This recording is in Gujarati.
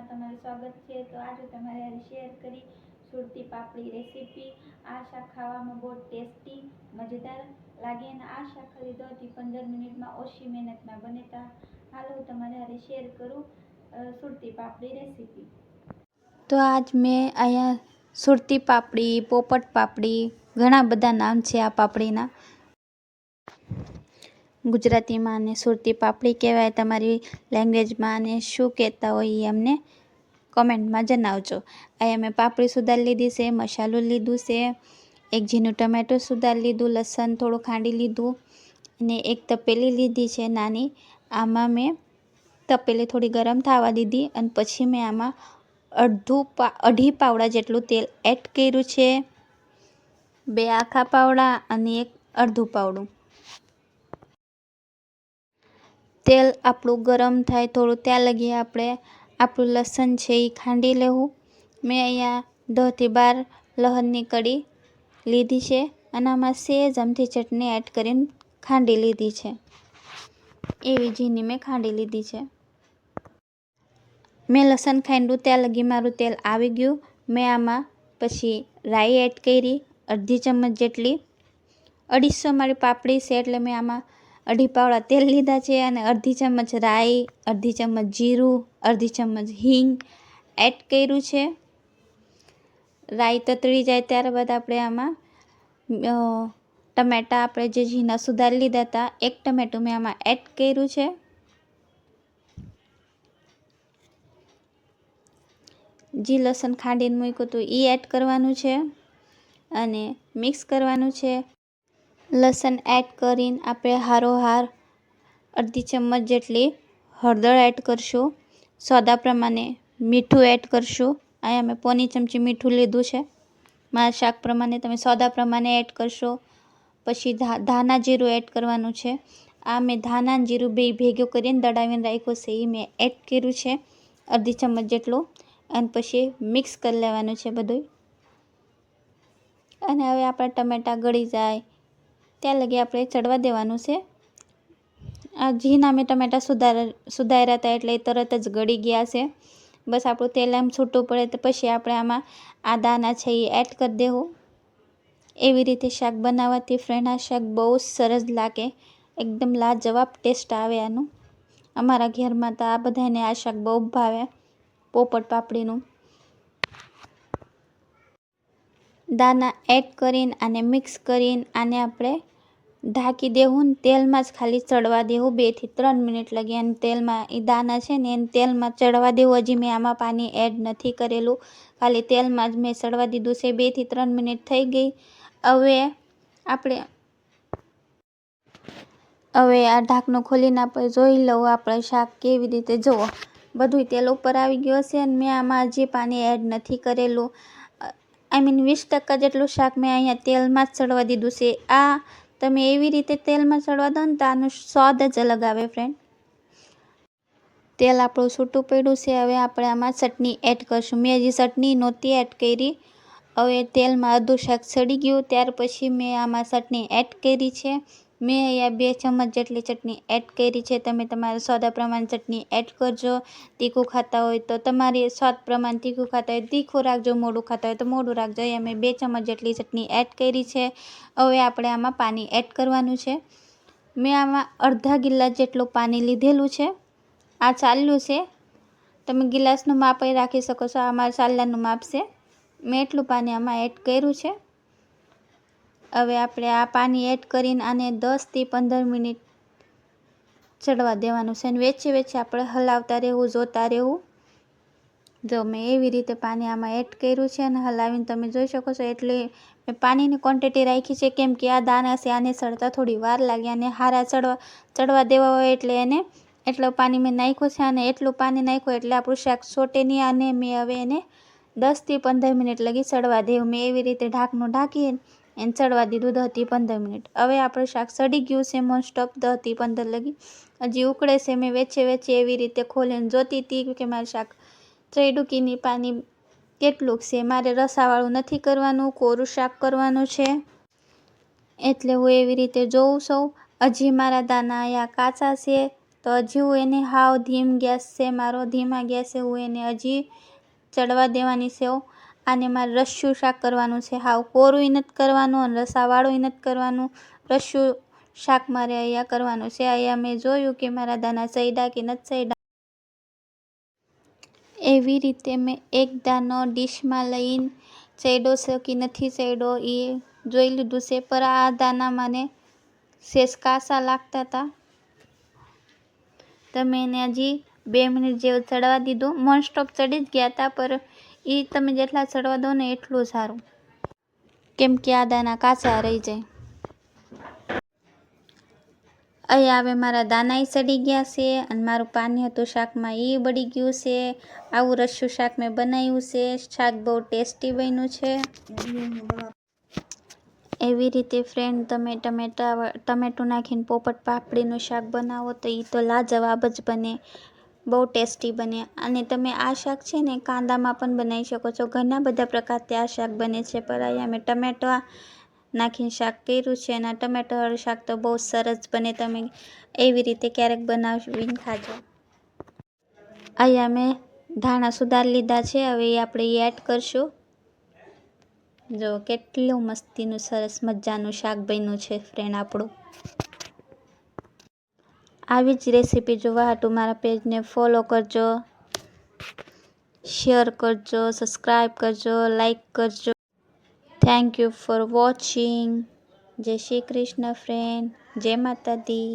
કિચનમાં તમારું સ્વાગત છે. તો આજે તમારે શેર કરી સુરતી પાપડી રેસીપી આ શાક ખાવામાં બહુ ટેસ્ટી મજેદાર લાગે અને આ શાક ખરીદો હતી પંદર મિનિટમાં ઓછી મહેનતમાં બને તા હાલો હું તમારે હારે શેર કરું સુરતી પાપડી રેસીપી તો આજ મેં અહીંયા સુરતી પાપડી, પોપટ પાપડી, ઘણા બધા નામ છે આ પાપડીના. ગુજરાતીમાં અને સુરતી પાપડી કહેવાય. તમારી લેંગ્વેજમાં અને શું કહેતા હોય એ અમને કોમેન્ટમાં જણાવજો. અહીંયા મેં પાપડી સુધારી લીધી છે, મસાલો લીધું છે, એક ઝીણું ટમેટું સુધારી લીધું, લસણ થોડું ખાંડી લીધું અને એક તપેલી લીધી છે નાની. આમાં મેં તપેલી થોડી ગરમ થવા દીધી અને પછી મેં આમાં અડધું પા, અઢી પાવડા જેટલું તેલ એડ કર્યું છે. બે આખા પાવડા અને એક અડધું પાવડું. તેલ આપણું ગરમ થાય, થોડું ત્યાં લગી આપણે આપણું લસણ છે એ ખાંડી લેવું. મેં અહીંયા દસથી બાર લહણની કડી લીધી છે અને આમાં સેજ અમથી ચટણી એડ કરીને ખાંડી લીધી છે. એવી ઝીની મેં ખાંડી લીધી છે. મેં લસણ ખાંડ્યું ત્યાં લગી મારું તેલ આવી ગયું. મેં આમાં પછી રાઈ એડ કરી અડધી ચમચ જેટલી. અઢીસો મારી પાપડી છે એટલે મેં આમાં અઢી પાવડા તેલ લીધા છે અને અડધી ચમચ રાઈ, અડધી ચમચ જીરું, અડધી ચમચ હિંગ એડ કર્યું છે. રાઈ તતળી જાય ત્યારબાદ આપણે આમાં ટમેટાં આપણે જે ઝીણા સુધારી લીધા હતા, એક ટમેટું મેં આમાં એડ કર્યું છે. જી લસણ ખાંડીને મૂક્યું હતું એ એડ કરવાનું છે અને મિક્સ કરવાનું છે. લસણ એડ કરીને આપણે હારોહાર અડધી ચમચ જેટલી હળદર એડ કરશું. સોદા પ્રમાણે મીઠું એડ કરશું. અહીંયા મેં પોની ચમચી મીઠું લીધું છે. મારા શાક પ્રમાણે તમે સોદા પ્રમાણે એડ કરશો. પછી ધા ધાના જીરું એડ કરવાનું છે. આ મેં ધાના જીરું બે ભેગું કરીને દળાવીને રાખ્યું છે. એ મેં એડ કર્યું છે અડધી ચમચ જેટલું. અને પછી મિક્સ કરી લેવાનું છે બધું અને હવે આપણા ટમેટાં ગળી જાય. ત્યાં લગી આપણે ચડવા દેવાનું છે. આ ઝીણા મેં ટમેટાં સુધાર, સુધાર્યા હતા એટલે તરત જ ગળી ગયા છે. બસ આપણું તેલ એમ છૂટું પડે તો પછી આપણે આમાં આદાના છે એ એડ કરી દેવું. એવી રીતે શાક બનાવવાથી ફ્રેન્ડ આ શાક બહુ સરસ લાગે. એકદમ લાજવાબ ટેસ્ટ આવે આનું. અમારા ઘરમાં તો આ બધાને આ શાક બહુ ભાવે. પોપટ પાપડીનું. દાના એડ કરીને આને મિક્સ કરીને આને આપણે ઢાંકી દેવું ને તેલમાં જ ખાલી ચડવા દેવું બેથી ત્રણ મિનિટ લગી અને તેલમાં એ દાના છે ને એને તેલમાં ચડવા દેવું હજી મેં આમાં પાણી એડ નથી કરેલું. ખાલી તેલમાં જ મેં ચડવા દીધું છે. બેથી ત્રણ મિનિટ થઈ ગઈ. હવે આપણે હવે આ ઢાંકણું ખોલીને આપણે જોઈ લઉં આપણે શાક કેવી રીતે. જુઓ બધું તેલ ઉપર આવી ગયું હશે અને મેં આમાં હજી પાણી એડ નથી કરેલું આઈ મીન વીસ ટકા જેટલું શાક મેં અહીંયા તેલમાં જ ચડવા દીધું છે. આ તમે એવી રીતે તેલમાં ચડવા દો ને તો આનો સ્વાદ જ અલગ આવે ફ્રેન્ડ તેલ આપણું છૂટું પડ્યું છે. હવે આપણે આમાં ચટણી એડ કરશું. મેં હજી ચટણી નહોતી એડ કરી. હવે તેલમાં અડધું શાક સડી ગયું. ત્યાર પછી મેં આમાં ચટણી એડ કરી છે. મેં અહીંયા બે ચમચ જેટલી ચટણી એડ કરી છે. તમે તમારા સોદા પ્રમાણે ચટણી એડ કરજો. તીખું ખાતા હોય તો તમારી સ્વાદ પ્રમાણે તીખું ખાતા હોય, તીખું રાખજો, મોડું ખાતા હોય તો મોડું રાખજો. અહીંયા મેં બે ચમચ જેટલી ચટણી એડ કરી છે. હવે આપણે આમાં પાણી એડ કરવાનું છે. મેં આમાં અડધા ગિલાસ જેટલું પાણી લીધેલું છે. આ ચાલ્યું છે. તમે ગિલાસનું માપ એ રાખી શકો છો. આ મારા ચાલ્લાનું માપ છે. મેં એટલું પાણી આમાં એડ કર્યું છે. હવે આપણે આ પાણી એડ કરીને આને દસથી પંદર મિનિટ ચડવા દેવાનું છે અને વેચે વેચે આપણે હલાવતા રહેવું, જોતા રહેવું. જો મેં એવી રીતે પાણી આમાં એડ કર્યું છે અને હલાવીને તમે જોઈ શકો છો એટલે મેં પાણીની ક્વોન્ટિટી રાખી છે, કેમ કે આ દાણા છે, આને ચડતા થોડી વાર લાગે અને હારા ચડવા ચડવા દેવા હોય એટલે એને એટલું પાણી મેં નાખ્યું છે અને એટલું પાણી નાખ્યું એટલે આપણું શાક સોટે નહીં અને મેં હવે એને દસથી પંદર મિનિટ લગી ચડવા દેવું. મેં એવી રીતે ઢાંકણું ઢાંકી એને ચડવા દીધું દસથી પંદર મિનિટ. હવે આપણું શાક સડી ગયું છે મોસ્ટ ઓફ દસથી પંદર લગી. હજી ઉકળે છે, મેં વેચે વેચે એવી રીતે ખોલીને જોતી હતી કે મારું શાક ચડ્યું કે પાણી કેટલુંક છે. મારે રસાવાળું નથી કરવાનું, કોરું શાક કરવાનું છે. એટલે હું એવી રીતે જોઉં છું. હજી મારા દાના અહીંયા કાચા છે, તો હજી હું એને હાવ ધીમ ગેસ છે, મારો ધીમા ગેસે હું એને હજી ચડવા દેવાની છે આને મારે રસ્યું શાક કરવાનું છે. હાવ કોરું નથી કરવાનું અને રસાવાળું નથી કરવાનું. રસ્યું શાક મારે અહીંયા કરવાનું છે. અહીંયા મેં જોયું કે મારા દાના સૈડા કે નથી સૈડા. એવી રીતે મેં એક દાનો ડીશમાં લઈને ચડ્યો છે કે નથી ચડ્યો એ જોઈ લીધું છે. પર આ દાના મને શેષકાસા લાગતા હતા તો. મેં એને હજી બે મિનિટ જેવું ચડવા દીધું. મોન સ્ટોપ ચડી જ ગયા હતા પર એ તમે જેટલા ચડવા દો ને એટલું સારું. કેમ કે આ દાના કાચા રહી જાય. અહીંયા હવે મારા દાનાય સડી ગયા છે અને મારું પાણી હતું શાકમાં એ બળી ગયું છે. આવું રસ્યું શાક મેં બનાવ્યું છે. શાક બહુ ટેસ્ટી બન્યું છે. એવી રીતે ફ્રેન્ડ તમે ટમેટા, ટમેટું નાખીને પોપટ પાપડીનું શાક બનાવો તો એ તો લાજવાબ જ બને. બહુ ટેસ્ટી બને. અને તમે આ શાક છે ને કાંદામાં પણ બનાવી શકો છો. ઘણા બધા પ્રકારથી આ શાક બને છે. પર અહીંયા મેં ટમેટા નાખીને શાક કર્યું છે અને ટમેટાવાળું શાક તો બહુ સરસ બને. તમે એવી રીતે ક્યારેક બનાવીને ખાજો. અહીંયા મેં ધાણા સુધાર લીધા છે. હવે એ આપણે એડ કરશું. જો કેટલું મસ્તીનું, સરસ મજાનું શાક બન્યું છે ફ્રેન્ડ આપણું. આવી જ રેસીપી જોવા હાટું મારા પેજને ફોલો કરજો, શેર કરજો સબસ્ક્રાઈબ કરજો લાઈક કરજો. થેન્ક યુ ફોર વોચિંગ જય શ્રી કૃષ્ણ ફ્રેન્ડ જય માતા દી